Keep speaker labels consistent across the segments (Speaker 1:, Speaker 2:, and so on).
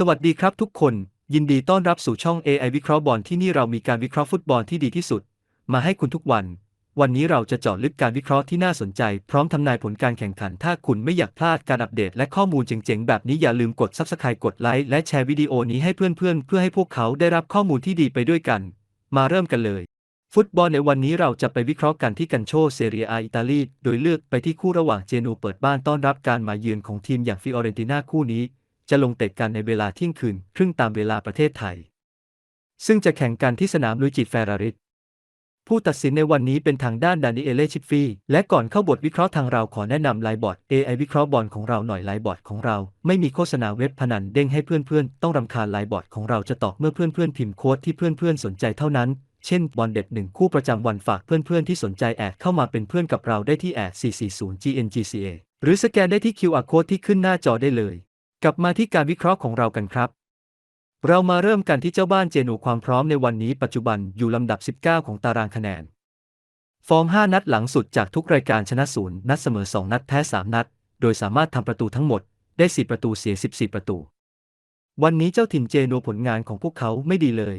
Speaker 1: สวัสดีครับทุกคน ยินดีต้อนรับสู่ช่อง AI วิเคราะห์บอลที่นี่เรามีการวิเคราะห์ฟุตบอลที่ดีที่สุด มาให้คุณทุกวัน วันนี้เราจะเจาะลึกการวิเคราะห์ที่น่าสนใจ พร้อมทำนายผลการแข่งขัน ถ้าคุณไม่อยากพลาดการอัปเดตและข้อมูลเจ๋งๆ แบบนี้อย่าลืมกด Subscribe กดไลค์และแชร์วิดีโอนี้ให้เพื่อนๆ เพื่อให้พวกเขาได้รับข้อมูลที่ดีไปด้วยกัน มาเริ่มกันเลย ฟุตบอลในวันนี้เราจะไปวิเคราะห์กันที่กันโชเซเรียอาอิตาลีโดยเลือกไปที่คู่ระหว่างเจนูเปิดบ้านต้อนรับการมาเยือนของทีมอย่างฟิออเรนติน่าคู่นี้ จะลงเตะกันในเวลาเที่ยงคืน ครึ่งตามเวลาประเทศไทย ซึ่งจะแข่งกันที่สนามลุยจิแฟราริสผู้ตัดสินในวันนี้เป็นทางด้านดานิเอเลชิฟฟีและก่อนเข้าบทวิเคราะห์ทางเราขอแนะนำไลน์บอร์ด AI วิเคราะห์บอลของเราหน่อยไลน์บอร์ดของเรา ไม่มีโฆษณาเว็บพนันเด้งให้เพื่อนๆ ต้องรำคาญไลน์บอร์ดของเราจะตอบเมื่อเพื่อนๆพิมพ์โค้ดที่เพื่อนๆสนใจเท่านั้น เช่นบอลเด็ดหนึ่งคู่ประจำวันฝากเพื่อนๆที่สนใจแอดเข้ามาเป็นเพื่อนกับเราได้ที่แอด440 GNGCA หรือสแกนได้ที่ QR code ที่ขึ้นหน้าจอได้เลย กลับมาที่การวิเคราะห์ของเรากันครับ เรามาเริ่มกันที่เจ้าบ้านเจนูความพร้อมในวันนี้ปัจจุบันอยู่ลำดับ 19 ของตารางคะแนน ฟอร์ม 5 นัดหลังสุดจากทุกรายการชนะศูนย์นัดเสมอ 2 นัดแพ้ 3 นัด โดยสามารถทำประตูทั้งหมดได้ 4 ประตูเสีย 14 ประตู วันนี้เจ้าถิ่นเจนูผลงานของพวกเขาไม่ดีเลย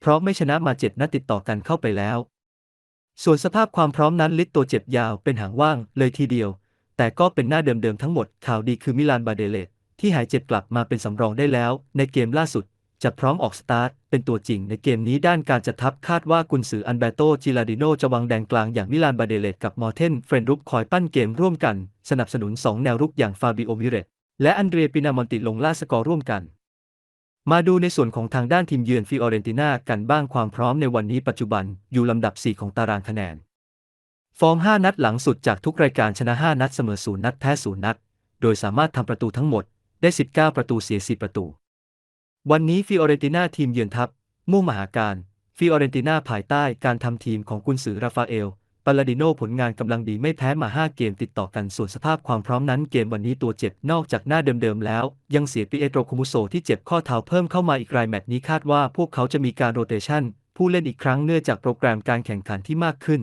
Speaker 1: เพราะไม่ชนะมา 7 นัดติดต่อกันเข้าไปแล้ว ส่วนสภาพความพร้อมนั้นลิตตัวเจ็บยาวเป็นหางว่างเลยทีเดียว แต่ก็เป็นหน้าเดิมๆทั้งหมดข่าวดีคือมิลานบาเดเลต ที่หายเจ็บกลับมาเป็นสำรองได้แล้ว ในเกมล่าสุด จะพร้อมออกสตาร์ท เป็นตัวจริงในเกมนี้ด้านการจัดทัพคาดว่ากุนซืออันเบโตจิลาดิโนจะวางแดงกลางอย่างมิลานบาเดเลตกับมอร์เทนเฟรนรุปคอยปั้นเกมร่วมกัน สนับสนุน 2 แนวรุกอย่างฟาบิโอมิเรตและอันเดรียปินามอนติลงล่าสกอร์ร่วมกันมาดูในส่วนของทางด้านทีมเยือนฟิออเรนตินากันบ้างความพร้อมในวันนี้ปัจจุบันอยู่ลำดับ 4 ของตารางคะแนน ฟอร์ม 5 นัดหลังสุดจากทุกรายการชนะ 5 นัดเสมอ 0 นัดแพ้ 0 นัด โดยสามารถทำประตูทั้งหมด ได้ 19 ประตูเสีย10ประตู วันนี้ฟิออเรนตินาทีมเยือนทัพ มุ่งมหาการ ฟิออเรนตินาภายใต้การทำทีมของกุนซือราฟาเอลปาลาดิโนผลงานกำลังดีไม่แพ้มา 5 เกมติดต่อกันส่วนสภาพความพร้อมนั้นเกมวันนี้ตัวเจ็บนอกจากหน้าเดิมๆแล้ว ยังเสียปิเอโตรคุมุโซที่เจ็บข้อเท้าเพิ่มเข้ามาอีกรายแมตช์นี้คาดว่าพวกเขาจะมีการโรเตชันผู้เล่นอีกครั้งเนื่องจากโปรแกรมการแข่งขันที่มากขึ้น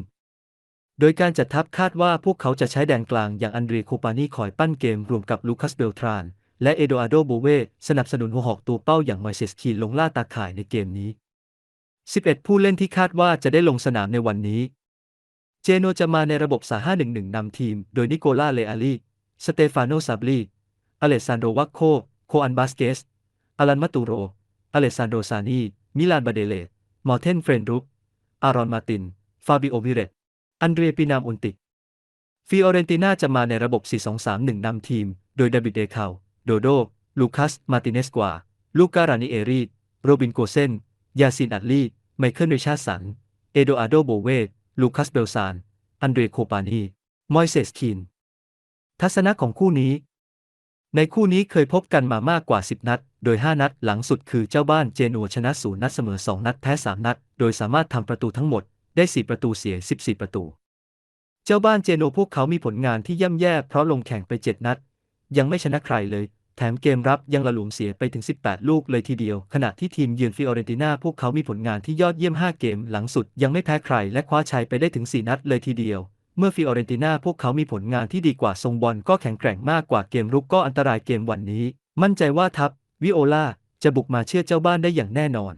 Speaker 1: โดยการจัดทัพคาดว่าพวกเขาจะใช้แดนกลางอย่างอันเดรียโคปานีคอยปั้นเกมรวมกับลูคัสเบลทราน และเอโดอาโดโบเวสนับสนุนหัวหอกตัวเป้าอย่างมอยเซสคีลงล่าตาข่ายในเกมนี้ 11 ผู้เล่นที่คาดว่าจะได้ลงสนามในวันนี้ เจโนจะมาในระบบ3-5-1-1 นำทีม โดยนิโคล่าเลอาลีสเตฟานโนซาบลีอเลสซานโดวัคโค โคอันบาสเกสอลันมาตูโรอเลสซานโดซานี มิลานบาเดเลตมอร์เทนเฟรนรุปอารอนมาติน ฟาบิโอวิเรตอันเดรียปินามอุนติ ฟิออเรนติน่าจะมาในระบบ 4-2-3-1 นำทีม โดยดาวิดเดคา โดโด ลูคัส มาติเนสกวา ลูการานิเอรีโรบินโกเซน ยาซินอัดลี ไมเคิลริชาสัน เอโดอาโดโบเวตลูคัสเบลซาน อันเดรโคปานี มอยเซสคินทัศนะของคู่นี้ ในคู่นี้เคยพบกันมามากกว่า 10 นัด โดย 5 นัดหลังสุดคือเจ้าบ้านเจนัวชนะศูนย์นัดเสมอ 2 นัดแพ้ 3 นัด โดยสามารถทำประตูทั้งหมดได้ 4 ประตูเสีย 14 ประตู เจ้าบ้านเจโนพวกเขามีผลงานที่ย่ำแย่เพราะลงแข่งไป 7 นัด ยังไม่ชนะใครเลย แถมเกมรับยังละหลวมเสียไปถึง 18 ลูกเลยทีเดียว ขณะที่ทีมเยือนฟิออเรนติน่าพวกเขามีผลงานที่ยอดเยี่ยม 5 เกมหลังสุดยังไม่แพ้ใครและคว้าชัยไปได้ถึง 4 นัดเลยทีเดียว เมื่อฟิออเรนติน่าพวกเขามีผลงานที่ดีกว่าทรงบอลก็แข็งแกร่งมากกว่าเกมรุกก็อันตรายเกมวันนี้ มั่นใจว่าทัพวิโอลาจะบุกมาเชื่อเจ้าบ้านได้อย่างแน่นอน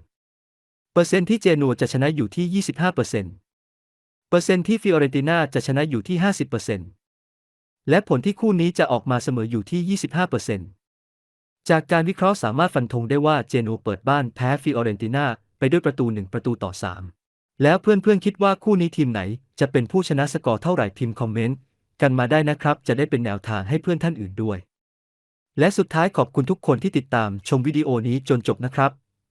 Speaker 1: เปอร์เซ็นต์ที่เจนัวจะชนะอยู่ที่ 25%เปอร์เซ็นต์เปอร์เซ็นต์ที่ฟิออเรนติน่าจะชนะอยู่ที่ 50%และผลที่คู่นี้จะออกมาเสมออยู่ที่ 25% จากการวิเคราะห์สามารถฟันธงได้ว่าเจนัวเปิดบ้านแพ้ฟิออเรนติน่าไปด้วยประตู 1 ประตูต่อ 3 แล้วเพื่อนๆคิดว่าคู่นี้ทีมไหน จะเป็นผู้ชนะสกอร์เท่าไหร่พิมพ์คอมเมนต์กันมาได้นะครับ จะได้เป็นแนวทางให้เพื่อนท่านอื่นด้วย และสุดท้ายขอบคุณทุกคนที่ติดตามชมวิดีโอนี้จนจบนะครับ